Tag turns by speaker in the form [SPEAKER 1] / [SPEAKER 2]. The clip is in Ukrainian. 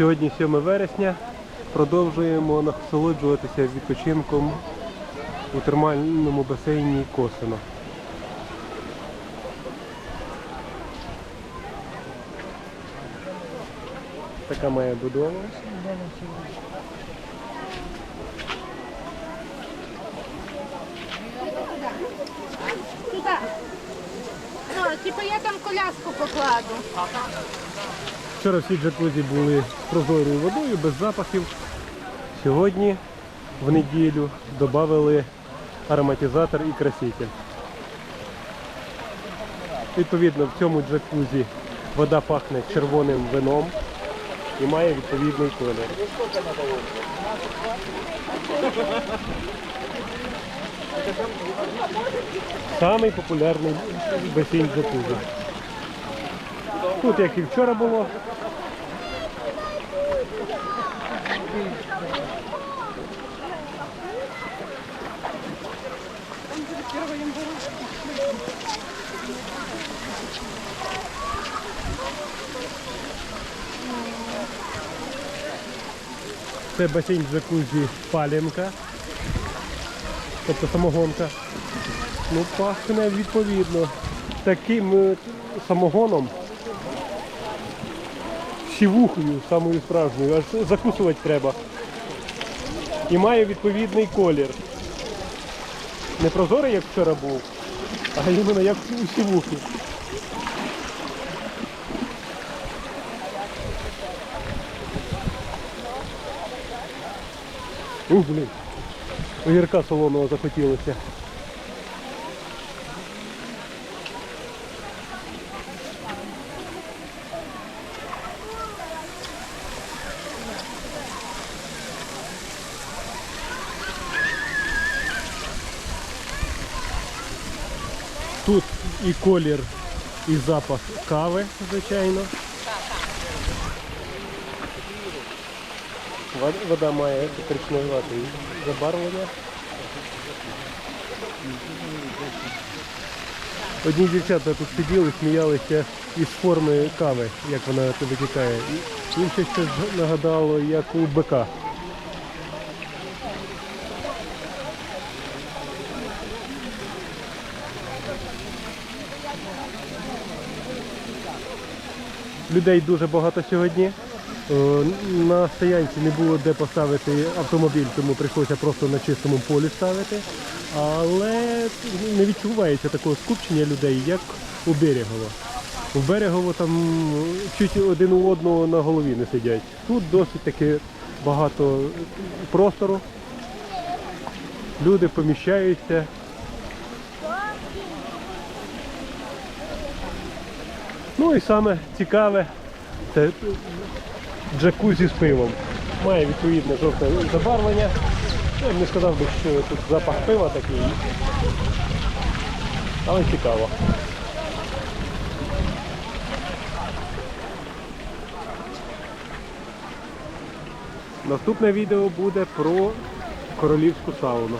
[SPEAKER 1] Сьогодні 7 вересня. Продовжуємо насолоджуватися відпочинком у термальному басейні Косино. Така моя будова.
[SPEAKER 2] Ну, типу я там коляску покладу.
[SPEAKER 1] Вчора всі джакузі були прозорою водою, без запахів. Сьогодні, в неділю, додали ароматизатор і краситель. Відповідно, в цьому джакузі вода пахне червоним вином і має відповідний колір. Самий популярний басейн джакузі. Тут, як і вчора було, Це басейн джакузі Палінка, тобто самогонка. Ну, пахне відповідно таким е, самогоном, сівухою самою справжньою, аж закусувати треба. І має відповідний колір. Не прозорий, як вчора був, а іменно як у сівухи. Ух, блін. Огірка солоного захотілося. Тут і колір, і запах кави, звичайно. Вода має коричневатий забарвлення. Одні дівчата тут сиділи, сміялися із форми кави, як вона витікає. І Їм щось нагадало, як у бика. Людей дуже багато сьогодні. Е, На стоянці не було де поставити автомобіль, тому прийшлося просто на чистому полі ставити. Але не відчувається такого скупчення людей, як у Берегово. У Берегово там чуть один у одного на голові не сидять. Тут досить таки багато простору. Люди поміщаються. Ну і саме цікаве, це джакузі з пивом. Має відповідне жовте забарвлення. Я б не сказав би, що тут запах пива такий. Але цікаво. Наступне відео буде про королівську сауну.